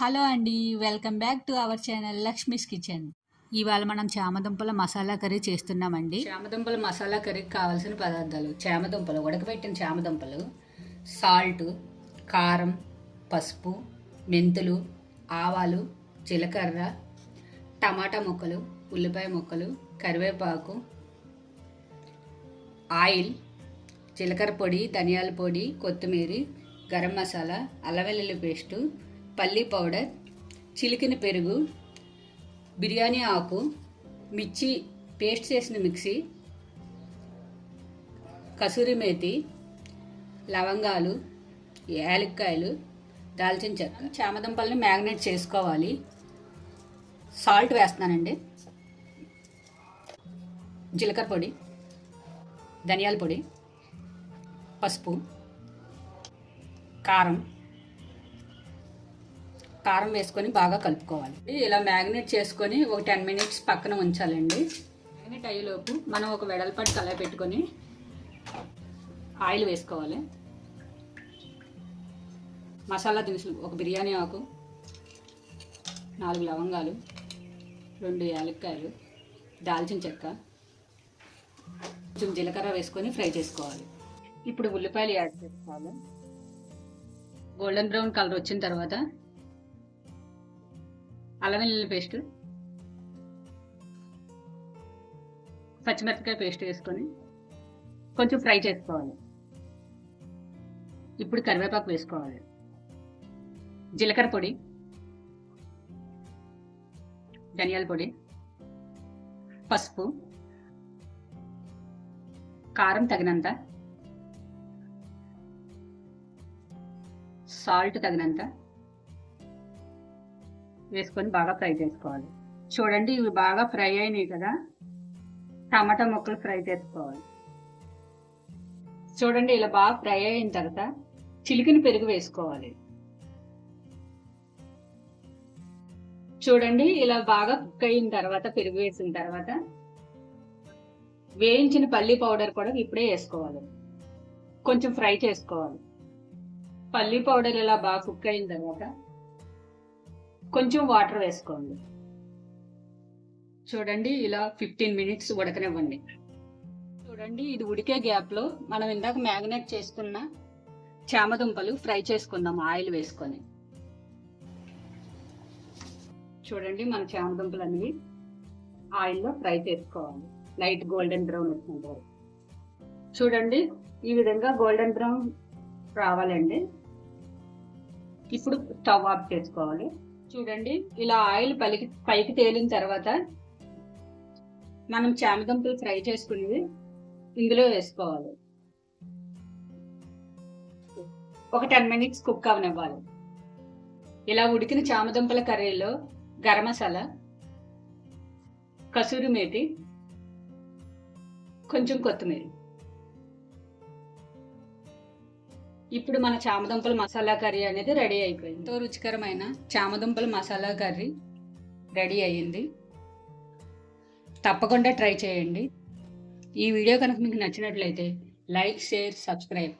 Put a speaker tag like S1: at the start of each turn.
S1: Hello అండి welcome back to our channel Lakshmi's kitchen. ఇవాళ మనం చామదుంపల మసాలా కర్రీ చేస్తున్నామండి. చామదుంపల మసాలా కర్రీకి కావాల్సిన పదార్థాలు. చామదుంపలు ఉడకబెట్టిన చామదుంపలు సాల్ట్ కారం పసుపు మెంతులు ఆవాలు జీలకర్ర టమాటా ముక్కలు ఉల్లిపాయ ముక్కలు కరివేపాకు ఆయిల్ జీలకర్ర పొడి ధనియాల పొడి కొత్తిమీర గరం మసాలా అల్లవెల్లుల్లి పేస్టు పల్లీ పౌడర్ చిలికిన పెరుగు బిర్యానీ ఆకు మిర్చి పేస్ట్ చేసిన మిక్సీ కసూరి మేతి లవంగాలు యాలక్కాయలు దాల్చిన చెక్క. చామదుంపల్ని మ్యాగ్నేట్ చేసుకోవాలి. సాల్ట్ వేస్తున్నానండి. జీలకర్ర పొడి ధనియాల పొడి పసుపు కారం కారం వేసుకొని బాగా కలుపుకోవాలి. ఇలా మ్యాగ్నేట్ చేసుకొని ఒక టెన్ మినిట్స్ పక్కన ఉంచాలండి. మ్యాగ్నేట్ అయ్యేలోపు మనం ఒక వెడల్పాటి కళాయి పెట్టుకొని ఆయిల్ వేసుకోవాలి. మసాలా దినుసులు ఒక బిర్యానీ ఆకు నాలుగు లవంగాలు రెండు యాలక్కాయలు దాల్చిన చెక్క కొంచెం జీలకర్ర వేసుకొని ఫ్రై చేసుకోవాలి. ఇప్పుడు ఉల్లిపాయలు యాడ్ చేసుకోవాలి. గోల్డెన్ బ్రౌన్ కలర్ వచ్చిన తర్వాత అల్లం వెల్లుల్లి పేస్ట్. పచ్చిమిరపకాయ పేస్ట్ వేసుకొని కొంచెం ఫ్రై చేసుకోవాలి. ఇప్పుడు కరివేపాకు వేసుకోవాలి. జీలకర్ర పొడి. ధనియాల పొడి. పసుపు. కారం తగినంత. సాల్ట్ తగినంత. వేసుకొని బాగా ఫ్రై చేసుకోవాలి. చూడండి ఇవి బాగా ఫ్రై అయినాయి కదా. టమాటా ముక్కలు ఫ్రై చేసుకోవాలి. చూడండి ఇలా బాగా ఫ్రై అయిన తర్వాత చిలికిన పెరుగు వేసుకోవాలి. చూడండి ఇలా బాగా కుక్ అయిన తర్వాత పెరుగు వేసిన తర్వాత వేయించిన పల్లి పౌడర్ కూడా ఇప్పుడే వేసుకోవాలి. కొంచెం ఫ్రై చేసుకోవాలి. పల్లి పౌడర్ ఇలా బాగా కుక్ అయిన తర్వాత కొంచెం వాటర్ వేసుకోండి. చూడండి ఇలా ఫిఫ్టీన్ మినిట్స్ ఉడకనివ్వండి. చూడండి ఇది ఉడికే గ్యాప్లో మనం ఇందాక మ్యాగ్నేట్ చేసుకున్న చామదుంపలు ఫ్రై చేసుకుందాం ఆయిల్ వేసుకొని. చూడండి మన చామదుంపలు అనేవి ఆయిల్లో ఫ్రై చేసుకోవాలి. లైట్ గోల్డెన్ బ్రౌన్ వచ్చినంత చూడండి ఈ విధంగా గోల్డెన్ బ్రౌన్ రావాలండి. ఇప్పుడు స్టవ్ ఆఫ్ చేసుకోవాలి. చూడండి ఇలా ఆయిల్ పలికి పైకి తేలిన తర్వాత మనం చామదుంపలు ఫ్రై చేసుకునేది ఇందులో వేసుకోవాలి. ఒక టెన్ మినిట్స్ కుక్ అవనివ్వాలి. ఇలా ఉడికిన చామదుంపల కర్రీలో గరం మసాలా కసూరి మేతి కొంచెం కొత్తిమీర. ఇప్పుడు మన చామదుంపల మసాలా కర్రీ అనేది రెడీ అయిపోయింది. ఎంతో రుచికరమైన చామదుంపల మసాలా కర్రీ రెడీ అయ్యింది. తప్పకుండా ట్రై చేయండి. ఈ వీడియో కనుక మీకు నచ్చినట్లయితే లైక్ షేర్ సబ్స్క్రైబ్.